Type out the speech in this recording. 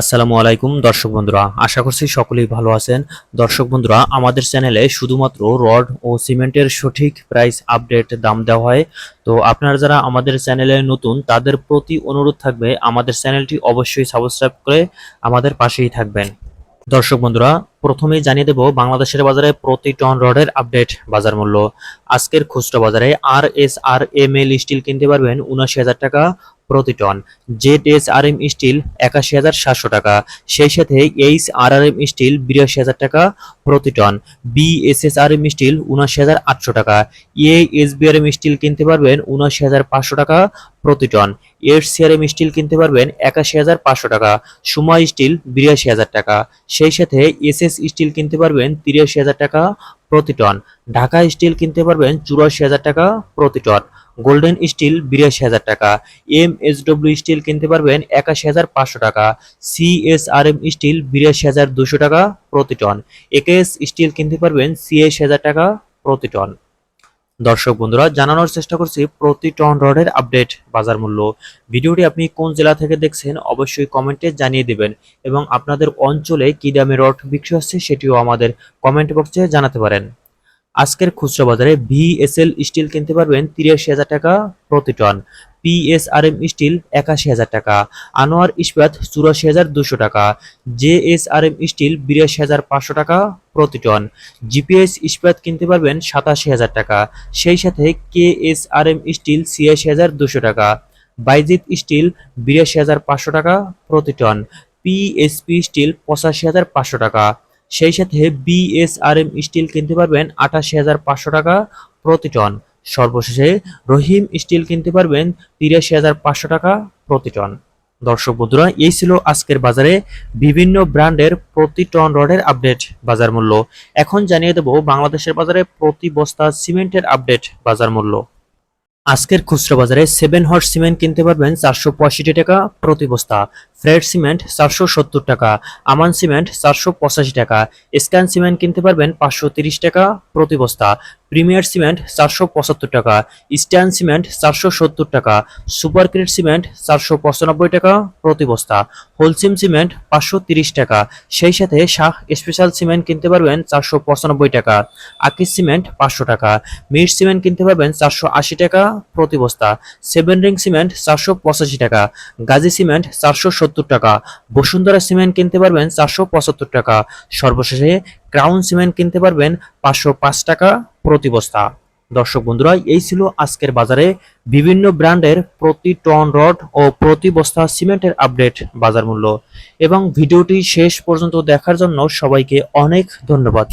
আসসালামু আলাইকুম, দর্শক বন্ধুরা। আশা করছি সকলেই ভালো আছেন। দর্শক বন্ধুরা, আমাদের চ্যানেলে শুধুমাত্র রড ও সিমেন্টের সঠিক প্রাইস আপডেট দাম দেওয়া হয়। তো আপনারা যারা আমাদের চ্যানেলে নতুন, তাদের প্রতি অনুরোধ থাকবে, আমাদের চ্যানেলটি অবশ্যই সাবস্ক্রাইব করে আমাদের পাশেই থাকবেন। দর্শক বন্ধুরা প্রথমেই জানিয়ে দেব বাংলাদেশের বাজারে প্রতি টন রডের আপডেট বাজার মূল্য। আজকের খুচরা বাজারে R S R M L steel কিনতে পারবেন উনাশি হাজার টাকা প্রতি ton. Z S R M steel একাশি হাজার সাতশো টাকা। সেই সাথে H R R M steel বিরাশি হাজার টাকা প্রতি ton. B S S R M steel উনাশি হাজার আটশো টাকা। A S B R M steel কিনতে পারবেন উনাশি হাজার পাঁচশো টাকা প্রতি টন। এর সি আর এম স্টিল কিনতে পারবেন একাশি হাজার পাঁচশো টাকা। সুমা স্টিল বিরাশি হাজার টাকা। সেই সাথে এস এস স্টিল কিনতে পারবেন তিরাশি হাজার টাকা প্রতি টন। ঢাকা স্টিল কিনতে পারবেন চুরাশি হাজার টাকা প্রতি টন। গোল্ডেন স্টিল বিরাশি হাজার টাকা। এম এস ডব্লিউ স্টিল কিনতে পারবেন একাশি হাজার পাঁচশো টাকা। C S R M steel বিরাশি হাজার দুশো টাকা প্রতি টন। একেএস স্টিল কিনতে পারবেন সিএস হাজার টাকা প্রতি টন। দর্শক বন্ধুরা, জানানোর চেষ্টা করছি প্রতি টন রডের আপডেট বাজার মূল্য। ভিডিওটি আপনি কোন জেলা থেকে দেখছেন অবশ্যই কমেন্টে জানিয়ে দেবেন এবং আপনাদের অঞ্চলে কি দামে রড বিক্রি হচ্ছে সেটিও আমাদের কমেন্ট বক্সে জানাতে পারেন। আজকের খুচরা বাজারে ভিএসএল স্টিল কিনতে পারবেন তিরাশি হাজার টাকা প্রতি টন পিএসআরএম স্টিল একাশি হাজার টাকা, আনোয়ার ইস্পাত চুরাশি হাজার দুশো টাকা জেএসআরএম স্টিল বিরাশি হাজার পাঁচশো টাকা প্রতি টন জিপিএস ইস্পাত কিনতে পারবেন সাতাশি হাজার টাকা, সেই সাথে কেএসআরএম স্টিল ছিয়াশি হাজার দুশো টাকা, বাইজিৎ স্টিল বিরাশি হাজার পাঁচশো টাকা প্রতি টন পিএসপি স্টিল পঁচাশি হাজার পাঁচশো টাকা সেই সাথে বিএসআরএম স্টিল কিনতে পারবেন আটাশি হাজার পাঁচশো টাকা প্রতি টন। সর্বশেষে রহিম স্টিল কিনতে পারবেন তিরাশি হাজার পাঁচশো টাকা প্রতি টন। দর্শক বন্ধুরা, এই ছিল আজকের বাজারে বিভিন্ন ব্র্যান্ডের প্রতি টন রডের আপডেট বাজার মূল্য। এখন জানিয়ে দেব বাংলাদেশের বাজারে প্রতি বস্তা সিমেন্টের আপডেট বাজার মূল্য। আজকের খুচরা বাজারে সেভেন হর্স সিমেন্ট কিনতে পারবেন চারশো পঁয়ষট্টি টাকা প্রতি বস্তা ফ্রেড সিমেন্ট চারশো সত্তর টাকা, আমান সিমেন্ট চারশো পঁচাশি টাকা স্ক্যান সিমেন্ট কিনতে পারবেন পাঁচশো তিরিশ টাকা প্রতি বস্তা প্রিমিয়ার সিমেন্ট চারশো পঁচাত্তর টাকা স্ট্যান্ড সিমেন্ট চারশো সত্তর টাকা সুপার ক্রেট সিমেন্ট চারশো পঁচানব্বই টাকা প্রতি বস্তা হোলসিম সিমেন্ট পাঁচশো তিরিশ টাকা, সেই সাথে শাহ স্পেশাল সিমেন্ট কিনতে পারবেন চারশো পঁচানব্বই টাকা আকিস সিমেন্ট পাঁচশো টাকা, মির সিমেন্ট কিনতে পারবেন চারশো আশি টাকা প্রতি বস্তা। সেভেন রিং সিমেন্ট চারশো পঁচাশি টাকা। গাজী সিমেন্ট চারশো সত্তর টাকা। বসুন্ধরা সিমেন্ট কিনতে পারবেন চারশো পঁচাত্তর টাকা। সর্বশেষে ক্রাউন সিমেন্ট কিনতে পারবেন পাঁচশো পাঁচ টাকা প্রতি বস্তা। দর্শক বন্ধুরা, এই ছিল আজকের বাজারে বিভিন্ন ব্র্যান্ডের প্রতি টন রড ও প্রতি বস্তা সিমেন্টের আপডেট বাজার মূল্য। এবং ভিডিওটি শেষ পর্যন্ত দেখার জন্য সবাইকে অনেক ধন্যবাদ।